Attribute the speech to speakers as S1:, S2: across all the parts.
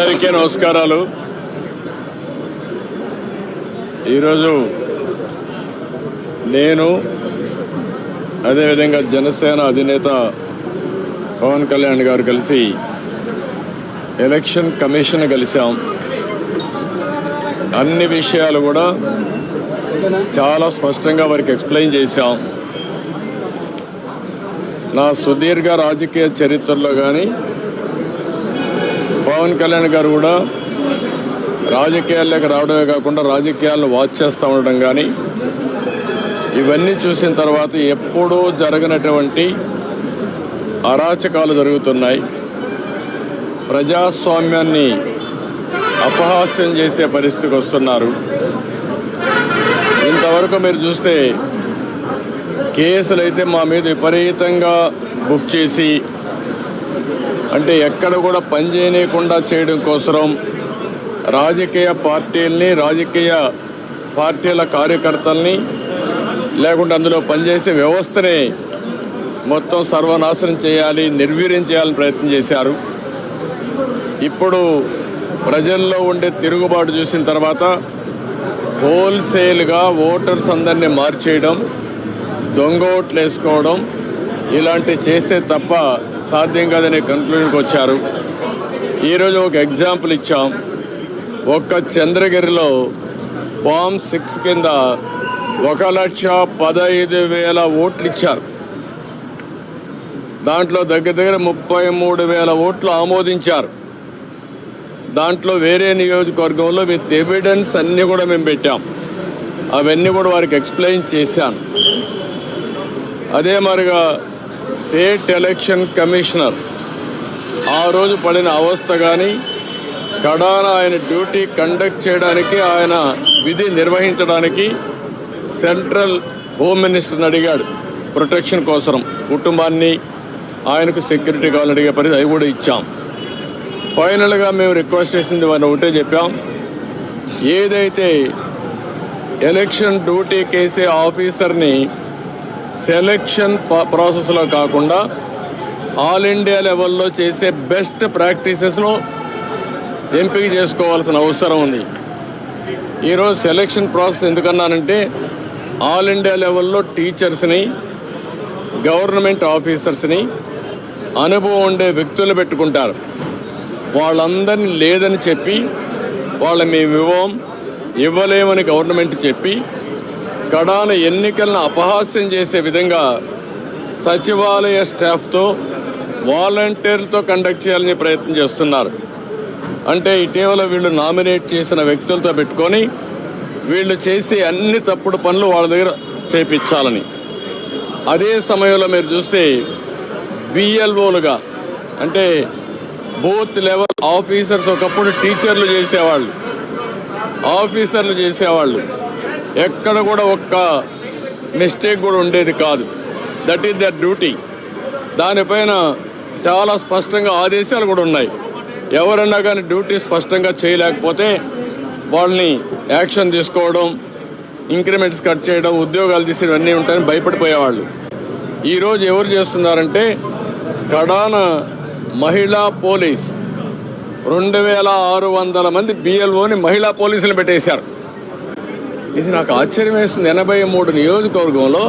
S1: అందరికీ నమస్కారాలు. ఈరోజు నేను అదేవిధంగా జనసేన అధినేత పవన్ కళ్యాణ్ గారు కలిసి ఎలక్షన్ కమిషన్ కలిసాం. అన్ని విషయాలు కూడా చాలా స్పష్టంగా వారికి ఎక్స్ప్లెయిన్ చేశాం. నా సుదీర్ఘ రాజకీయ చరిత్రలో కానీ పవన్ కళ్యాణ్ గారు కూడా రాజకీయాల్లోకి రావడమే కాకుండా రాజకీయాలను వాచ్ చేస్తూ ఉండడం కానీ ఇవన్నీ చూసిన తర్వాత ఎప్పుడూ జరగనటువంటి అరాచకాలు జరుగుతున్నాయి. ప్రజాస్వామ్యాన్ని అపహాస్యం చేసే పరిస్థితికి వస్తున్నారు. ఇంతవరకు మీరు చూస్తే కేసులు అయితే మా మీద విపరీతంగా బుక్ చేసి అంటే ఎక్కడ కూడా పని చేయడం కోసరం. రాజకీయ పార్టీల్ని రాజకీయ పార్టీల కార్యకర్తల్ని లేకుంటే అందులో పనిచేసే వ్యవస్థని మొత్తం సర్వనాశనం చేయాలి నిర్వీర్యం చేయాలని ప్రయత్నం చేశారు. ఇప్పుడు ప్రజల్లో ఉండే తిరుగుబాటు చూసిన తర్వాత హోల్సేల్గా ఓటర్స్ అందరినీ మార్చేయడం దొంగ ఓట్లు వేసుకోవడం ఇలాంటివి చేస్తే తప్ప సాధ్యం కాదనే కన్క్లూజన్కి వచ్చారు. ఈరోజు ఒక ఎగ్జాంపుల్ ఇచ్చాం. ఒక్క చంద్రగిరిలో ఫామ్ సిక్స్ కింద ఒక లక్ష పదహైదు వేల ఓట్లు ఇచ్చారు. దాంట్లో దగ్గర దగ్గర ముప్పై మూడు వేల ఓట్లు ఆమోదించారు. దాంట్లో వేరే నియోజకవర్గంలో విత్ ఎవిడెన్స్ అన్నీ కూడా మేము పెట్టాం. అవన్నీ కూడా వారికి ఎక్స్ప్లెయిన్ చేశాను. అదే మరిగా స్టేట్ ఎలక్షన్ కమిషనర్. ఆ రోజు పడిన అవస్థ కానీ కడాన ఆయన డ్యూటీ కండక్ట్ చేయడానికి ఆయన విధి నిర్వహించడానికి సెంట్రల్ హోమ్ మినిస్టర్ని అడిగాడు. ప్రొటెక్షన్ కోసం కుటుంబాన్ని ఆయనకు సెక్యూరిటీ కావాలని అడిగే పరిధి అవి కూడా ఇచ్చాం. ఫైనల్గా మేము రిక్వెస్ట్ చేసింది వారిని ఒకటే చెప్పాం. ఏదైతే ఎలక్షన్ డ్యూటీ కేసే ఆఫీసర్ని సెలక్షన్ ప్రాసెస్లో కాకుండా ఆల్ ఇండియా లెవెల్లో చేసే బెస్ట్ ప్రాక్టీసెస్ను ఎంపిక చేసుకోవాల్సిన అవసరం ఉంది. ఈరోజు సెలక్షన్ ప్రాసెస్ ఎందుకన్నానంటే ఆల్ ఇండియా లెవెల్లో టీచర్స్ని గవర్నమెంట్ ఆఫీసర్స్ని అనుభవం ఉండే వ్యక్తులు పెట్టుకుంటారు. వాళ్ళందరినీ లేదని చెప్పి వాళ్ళ మేము ఇవ్వం ఇవ్వలేమని గవర్నమెంట్ చెప్పి కడాన ఎన్నికలను అపహాస్యం చేసే విధంగా సచివాలయ స్టాఫ్తో వాలంటీర్లతో కండక్ట్ చేయాలని ప్రయత్నం చేస్తున్నారు. అంటే ఇటీవల వీళ్ళు నామినేట్ చేసిన వ్యక్తులతో పెట్టుకొని వీళ్ళు చేసే అన్ని తప్పుడు పనులు వాళ్ళ దగ్గర చేపించాలని. అదే సమయంలో మీరు చూస్తే బిఎల్ఓలుగా అంటే బూత్ లెవెల్ ఆఫీసర్స్ ఒకప్పుడు టీచర్లు చేసేవాళ్ళు. ఆఫీసర్లు చేసేవాళ్ళు. ఎక్కడ కూడా ఒక్క మిస్టేక్ కూడా ఉండేది కాదు. దట్ ఈస్ దర్ డ్యూటీ దానిపైన చాలా స్పష్టంగా ఆదేశాలు కూడా ఉన్నాయి. ఎవరన్నా కానీ డ్యూటీ స్పష్టంగా చేయలేకపోతే వాళ్ళని యాక్షన్ తీసుకోవడం ఇంక్రిమెంట్స్ కట్ చేయడం ఉద్యోగాలు తీసేవి అన్నీ ఉంటాయని భయపడిపోయేవాళ్ళు. ఈరోజు ఎవరు చేస్తున్నారంటే కడాన మహిళా పోలీస్. రెండు వేల ఆరు వందల మంది బిఎల్ఓని మహిళా పోలీసులు పెట్టేశారు. ఇది నాకు ఆశ్చర్యం వేస్తుంది. ఎనభై మూడు నియోజకవర్గంలో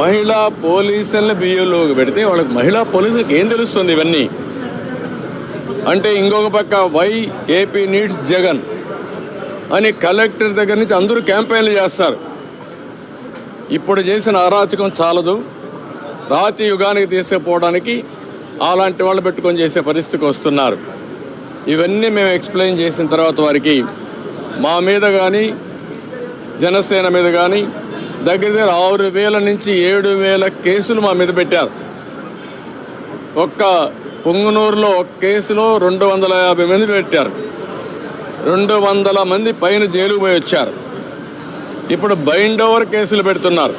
S1: మహిళా పోలీసులను బియ్యంలోకి పెడితే వాళ్ళకి మహిళా పోలీసులకు ఏం తెలుస్తుంది ఇవన్నీ? అంటే ఇంకొక పక్క వై ఏపీ నీడ్స్ జగన్ అని కలెక్టర్ దగ్గర నుంచి అందరూ క్యాంపెయిన్లు చేస్తారు. ఇప్పుడు చేసిన అరాచకం చాలదు. రాతి యుగానికి తీసుకుపోవడానికి అలాంటి వాళ్ళు పెట్టుకొని చేసే పరిస్థితికి వస్తున్నారు. ఇవన్నీ మేము ఎక్స్ప్లెయిన్ చేసిన తర్వాత వారికి మా మీద కానీ జనసేన మీద కానీ దగ్గర దగ్గర ఆరు వేల నుంచి ఏడు వేల కేసులు మా మీద పెట్టారు. ఒక్క పొంగునూరులో ఒక కేసులో రెండు వందల యాభై మంది పెట్టారు. రెండు వందల మంది పైన జైలుకు పోయి వచ్చారు. ఇప్పుడు బైండ్ ఓవర్ కేసులు పెడుతున్నారు.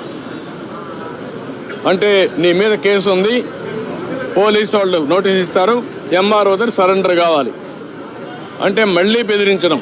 S1: అంటే నీ మీద కేసు ఉంది పోలీసు వాళ్ళు నోటీస్ ఇస్తారు ఎంఆర్ఓ దగ్గర సరెండర్ కావాలి. అంటే మళ్ళీ బెదిరించడం.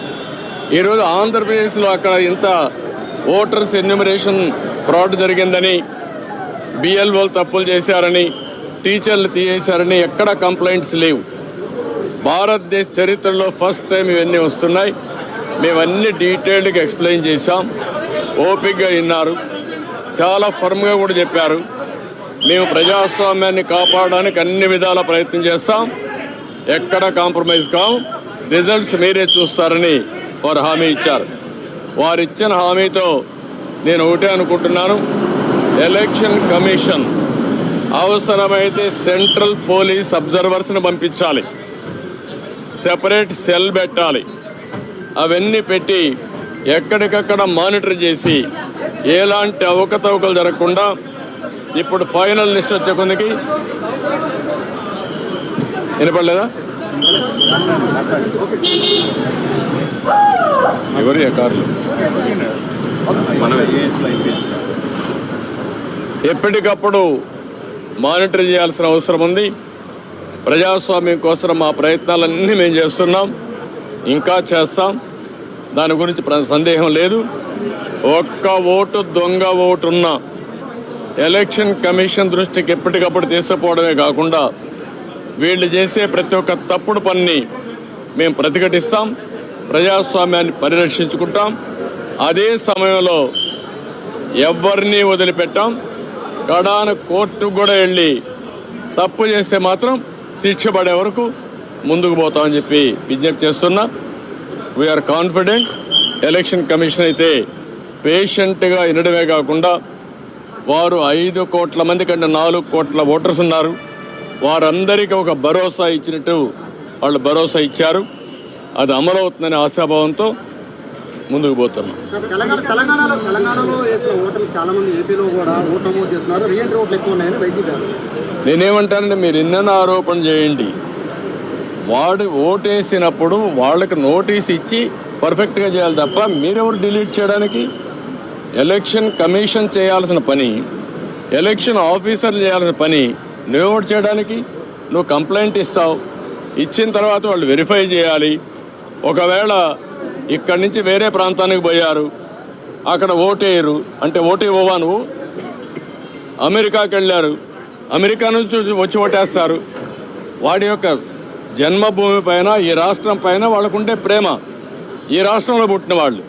S1: ఈరోజు ఆంధ్రప్రదేశ్లో అక్కడ ఇంత ఓటర్స్ ఎన్యూమరేషన్ ఫ్రాడ్ జరిగిందని బిఎల్ఓలు తప్పులు చేశారని టీచర్లు తీయేశారని ఎక్కడ కంప్లైంట్స్ లేవు. భారతదేశ చరిత్రలో ఫస్ట్ టైం ఇవన్నీ వస్తున్నాయి. మేమన్నీ డీటెయిల్డ్గా ఎక్స్ప్లెయిన్ చేశాం. ఓపిక్గా విన్నారు. చాలా ఫర్మ్గా కూడా చెప్పారు. మేము ప్రజాస్వామ్యాన్ని కాపాడడానికి అన్ని విధాల ప్రయత్నం చేస్తాం. ఎక్కడ కాంప్రమైజ్ కాం. రిజల్ట్స్ మీరే చూస్తారని వారు హామీ ఇచ్చారు. వారు ఇచ్చిన హామీతో నేను ఒకటే అనుకుంటున్నాను. ఎలక్షన్ కమిషన్ అవసరమైతే సెంట్రల్ పోలీస్ అబ్జర్వర్స్ని పంపించాలి. సెపరేట్ సెల్ పెట్టాలి. అవన్నీ పెట్టి ఎక్కడికక్కడ మానిటర్ చేసి ఎలాంటి అవకతవకలు జరగకుండా ఇప్పుడు ఫైనల్ లిస్ట్ వచ్చే కొందికి వినపడలేదా? ఎవరు ఏ కార్లు ఎప్పటికప్పుడు మానిటర్ చేయాల్సిన అవసరం ఉంది. ప్రజాస్వామ్యం కోసం మా ప్రయత్నాలన్నీ మేము చేస్తున్నాం. ఇంకా చేస్తాం. దాని గురించి ప్ర- సందేహం లేదు. ఒక్క ఓటు దొంగ ఓటు ఎలక్షన్ కమిషన్ దృష్టికి ఎప్పటికప్పుడు తీసుకుపోవడమే కాకుండా వీళ్ళు చేసే ప్రతి ఒక్క తప్పుడు పని మేము ప్రతిఘటిస్తాం. ప్రజాస్వామ్యాన్ని పరిరక్షించుకుంటాం. అదే సమయంలో ఎవరిని వదిలిపెట్టాం. కడాన కోర్టు కూడా వెళ్ళి తప్పు చేస్తే మాత్రం శిక్ష పడే వరకు ముందుకు పోతామని చెప్పి విజ్ఞప్తి చేస్తున్నా. వీఆర్ కాన్ఫిడెంట్ ఎలక్షన్ కమిషన్ అయితే పేషెంట్గా వినడమే కాకుండా వారు ఐదు కోట్ల మంది కంటే నాలుగు కోట్ల ఓటర్స్ ఉన్నారు. వారందరికీ ఒక భరోసా ఇచ్చినట్టు వాళ్ళు భరోసా ఇచ్చారు. అది అమలవుతుందనే ఆశాభావంతో ముందుకు పోతున్నాం.
S2: సార్ తెలంగాణ తెలంగాణలో తెలంగాణలో వేసిన ఓటర్లు చాలా మంది ఏపీలో కూడా ఓటు నమోదు చేస్తున్నారు. రీఎంట్రీ ఓట్లు ఎక్కువ ఉన్నాయని వైసీపీ అన్నారు.
S1: నేనేమంటానంటే మీరు ఎన్నెన్న ఆరోపణ చేయండి. వాడు ఓటేసినప్పుడు వాళ్ళకి నోటీస్ ఇచ్చి పర్ఫెక్ట్గా చేయాలి తప్ప మీరెవరు డిలీట్ చేయడానికి? ఎలక్షన్ కమిషన్ చేయాల్సిన పని ఎలక్షన్ ఆఫీసర్ చేయాల్సిన పని నువ్వెవరు చేయడానికి? నువ్వు కంప్లైంట్ ఇస్తావు. ఇచ్చిన తర్వాత వాళ్ళు వెరిఫై చేయాలి. ఒకవేళ ఇక్కడి నుంచి వేరే ప్రాంతానికి పోయారు అక్కడ ఓటేయరు. అంటే ఓటు ఇవ్వవా నువ్వు? అమెరికాకి వెళ్ళారు. అమెరికా నుంచి వచ్చి ఓటేస్తారు. వాడి యొక్క జన్మభూమి పైన ఈ రాష్ట్రం పైన వాళ్ళకుండే ప్రేమ. ఈ రాష్ట్రంలో పుట్టిన వాళ్ళు.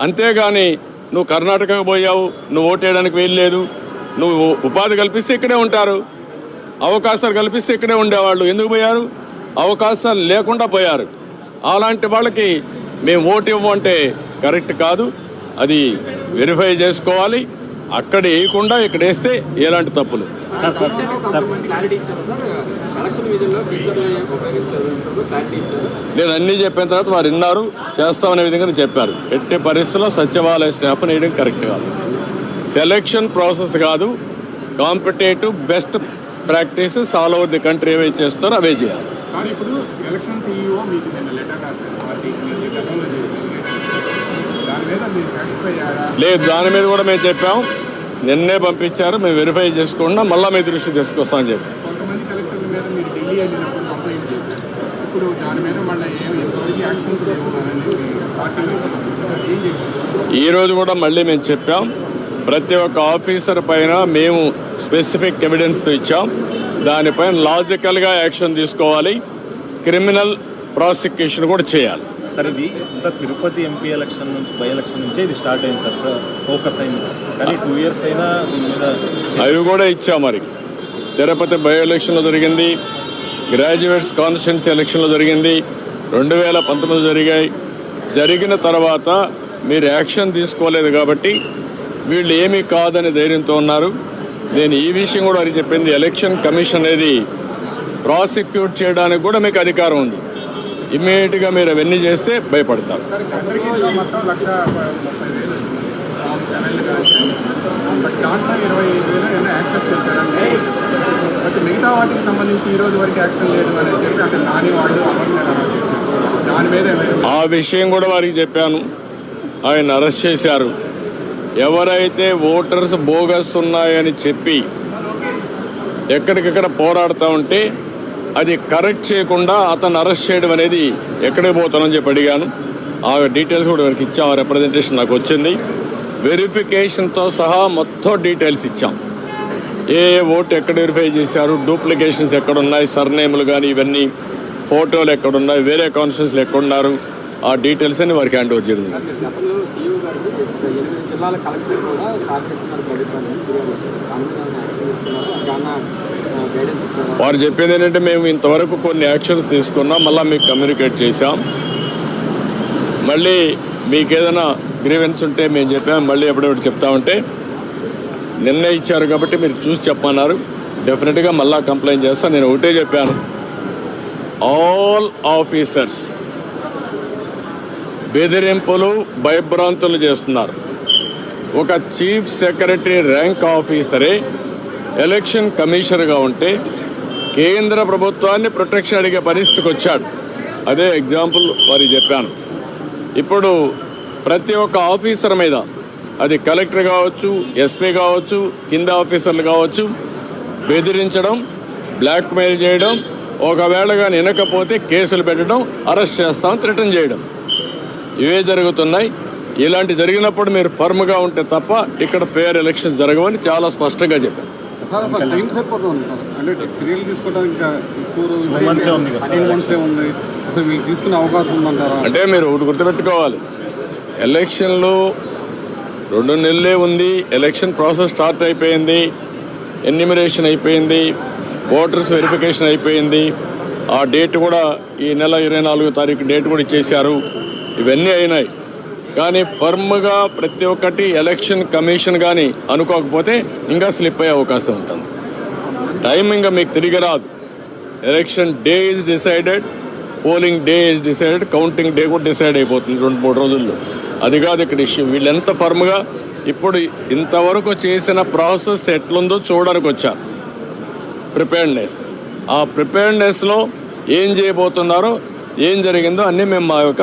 S1: అంతేగాని నువ్వు కర్ణాటకకు పోయావు నువ్వు ఓటేయడానికి వెళ్ళలేదు నువ్వు ఉపాధి కల్పిస్తే ఇక్కడే ఉంటారు. అవకాశాలు కల్పిస్తే ఇక్కడే ఉండేవాళ్ళు. ఎందుకు పోయారు? అవకాశాలు లేకుండా పోయారు. అలాంటి వాళ్ళకి మేము ఓటు ఇవ్వమంటే కరెక్ట్ కాదు. అది వెరిఫై చేసుకోవాలి. అక్కడ వేయకుండా ఇక్కడ వేస్తే ఎలాంటి తప్పులు? నేను అన్నీ చెప్పిన తర్వాత వారు విన్నారు. చేస్తామనే విధంగా చెప్పారు. ఎట్టి పరిస్థితుల్లో సచివాలయ స్టాఫ్ వేయడం కరెక్ట్ కాదు. సెలక్షన్ ప్రాసెస్ కాదు. Competitive best practices all over the country ఏవైతే చేస్తారో అవే చేయాలి.
S3: కానీ ఇప్పుడు ఎలక్షన్ సీఈఓ మీకు నిన్న లెటర్ రాశారు. పార్టీకి గతంలో దాని మీద మీరు సాటిస్ఫై అయ్యారా?
S1: లేదు దాని మీద కూడా మేము చెప్పాం. నిన్నే పంపించారు మేము వెరిఫై చేసుకుండా మళ్ళీ మీ దృష్టికి తీసుకొస్తామని చెప్పి
S3: కొంతమంది కలెక్టర్ల మీద మీరు ఢిల్లీ వెళ్ళినప్పుడు కంప్లైంట్ చేశారు. ఇప్పుడు దాని మీద మళ్ళీ ఏమి ఎంతవరకు యాక్షన్స్ లేవున్నారని పార్టీ నుంచి ఏం చెప్తారు
S1: ఈ రోజు కూడా మళ్ళీ మేము చెప్పాం. ప్రతి ఒక్క ఆఫీసర్ పైన మేము స్పెసిఫిక్ ఎవిడెన్స్ ఇచ్చాం. దానిపైన లాజికల్గా యాక్షన్ తీసుకోవాలి. క్రిమినల్ ప్రాసిక్యూషన్ కూడా చేయాలి.
S4: సార్ ఇది ఇంత తిరుపతి ఎంపీ ఎలక్షన్ నుంచి బై ఎలక్షన్ నుంచే ఇది స్టార్ట్ అయింది సార్. ఫోకస్ అయింది. కానీ టూ ఇయర్స్ అయినా దీని మీద
S1: అవి కూడా ఇచ్చాం మరి. తిరుపతి బై ఎలక్షన్లో జరిగింది. గ్రాడ్యుయేట్స్ కాన్స్టిట్యున్సీ ఎలక్షన్లో జరిగింది. రెండు వేల పంతొమ్మిది జరిగాయి. జరిగిన తర్వాత మీరు యాక్షన్ తీసుకోలేదు కాబట్టి వీళ్ళు ఏమీ కాదని ధైర్యంతో ఉన్నారు. నేను ఈ విషయం కూడా వారికి చెప్పింది. ఎలక్షన్ కమిషన్ అనేది ప్రాసిక్యూట్ చేయడానికి కూడా మీకు అధికారం ఉంది. ఇమ్మీడియట్గా మీరు అవన్నీ చేస్తే భయపడతారు.
S3: మిగతా వాటికి సంబంధించి ఈ రోజు వరకు యాక్షన్ లేదు అని చెప్పి అంటే నాని దాని మీద ఏమైనా
S1: విషయం కూడా వారికి చెప్పాను. ఆయన అరెస్ట్ చేశారు. ఎవరైతే ఓటర్స్ బోగస్ ఉన్నాయని చెప్పి ఎక్కడికెక్కడ పోరాడుతూ ఉంటే అది కరెక్ట్ చేయకుండా అతను అరెస్ట్ చేయడం అనేది ఎక్కడికి పోతానని చెప్పి అడిగాను. ఆ డీటెయిల్స్ కూడా వారికి ఇచ్చాం ఆ రిప్రజెంటేషన్ నాకు వచ్చింది. వెరిఫికేషన్తో సహా మొత్తం డీటెయిల్స్ ఇచ్చాం. ఏ ఓటు ఎక్కడ వెరిఫై చేశారు డూప్లికేషన్స్ ఎక్కడున్నాయి సర్నేములు కానీ ఇవన్నీ ఫోటోలు ఎక్కడున్నాయి వేరే కాన్స్టిట్యూన్స్లు ఎక్కడున్నారు ఆ డీటెయిల్స్ అని వారికి హ్యాండ్ ఓవర్ చేయడం వారు చెప్పేది ఏంటంటే మేము ఇంతవరకు కొన్ని యాక్షన్స్ తీసుకున్నాం మళ్ళీ మీకు కమ్యూనికేట్ చేశాం. మళ్ళీ మీకు ఏదైనా గ్రీవెన్స్ ఉంటే మేము చెప్పాం మళ్ళీ ఎప్పుడెప్పుడు చెప్తామంటే నిన్నే ఇచ్చారు కాబట్టి మీరు చూసి చెప్పన్నారు. డెఫినెట్గా మళ్ళా కంప్లైంట్ చేస్తాను నేను ఒకటే చెప్పాను. ఆల్ ఆఫీసర్స్ బెదిరింపులు భయభ్రాంతులు చేస్తున్నారు. ఒక చీఫ్ సెక్రటరీ ర్యాంక్ ఆఫీసరే ఎలక్షన్ కమిషనర్గా ఉంటే కేంద్ర ప్రభుత్వాన్ని ప్రొటెక్షన్ అడిగే పరిస్థితికి వచ్చాడు అదే ఎగ్జాంపుల్ వారికి చెప్పాను. ఇప్పుడు ప్రతి ఒక్క ఆఫీసర్ మీద అది కలెక్టర్ కావచ్చు ఎస్పీ కావచ్చు కింద ఆఫీసర్లు కావచ్చు బెదిరించడం బ్లాక్మెయిల్ చేయడం ఒకవేళ కానీ వినకపోతే కేసులు పెట్టడం అరెస్ట్ చేస్తాం రిటర్న్ చేయడం. ఇవే జరుగుతున్నాయి. ఇలాంటి జరిగినప్పుడు మీరు ఫర్మ్గా ఉంటే తప్ప ఇక్కడ ఫేర్ ఎలక్షన్ జరగవని చాలా స్పష్టంగా చెప్పారు.
S3: అంటే
S1: మీరు ఒకటి గుర్తుపెట్టుకోవాలి. ఎలక్షన్లు రెండు నెలలే ఉంది. ఎలక్షన్ ప్రాసెస్ స్టార్ట్ అయిపోయింది. ఎన్యూమినేషన్ అయిపోయింది. ఓటర్స్ వెరిఫికేషన్ అయిపోయింది. ఆ డేట్ కూడా ఈ నెల ఇరవై నాలుగో తారీఖు డేట్ కూడా ఇచ్చేశారు. ఇవన్నీ అయినాయి. కానీ ఫర్మ్గా ప్రతి ఒక్కటి ఎలక్షన్ కమిషన్ కానీ అనుకోకపోతే ఇంకా స్లిప్ అయ్యే అవకాశం ఉంటుంది. టైం ఇంకా మీకు తిరిగి రాదు. Election day is decided polling day is decided counting day కూడా డిసైడ్ అయిపోతుంది రెండు మూడు రోజుల్లో. అది కాదు ఇక్కడ ఇష్యూ. వీళ్ళు ఎంత ఫర్మ్గా ఇప్పుడు ఇంతవరకు చేసిన ప్రాసెస్ ఎట్లుందో చూడడానికి వచ్చారు ప్రిపేర్డ్నెస్. ఆ ప్రిపేర్డ్నెస్లో ఏం చేయబోతున్నారో ఏం జరిగిందో అన్నీ మేము మా యొక్క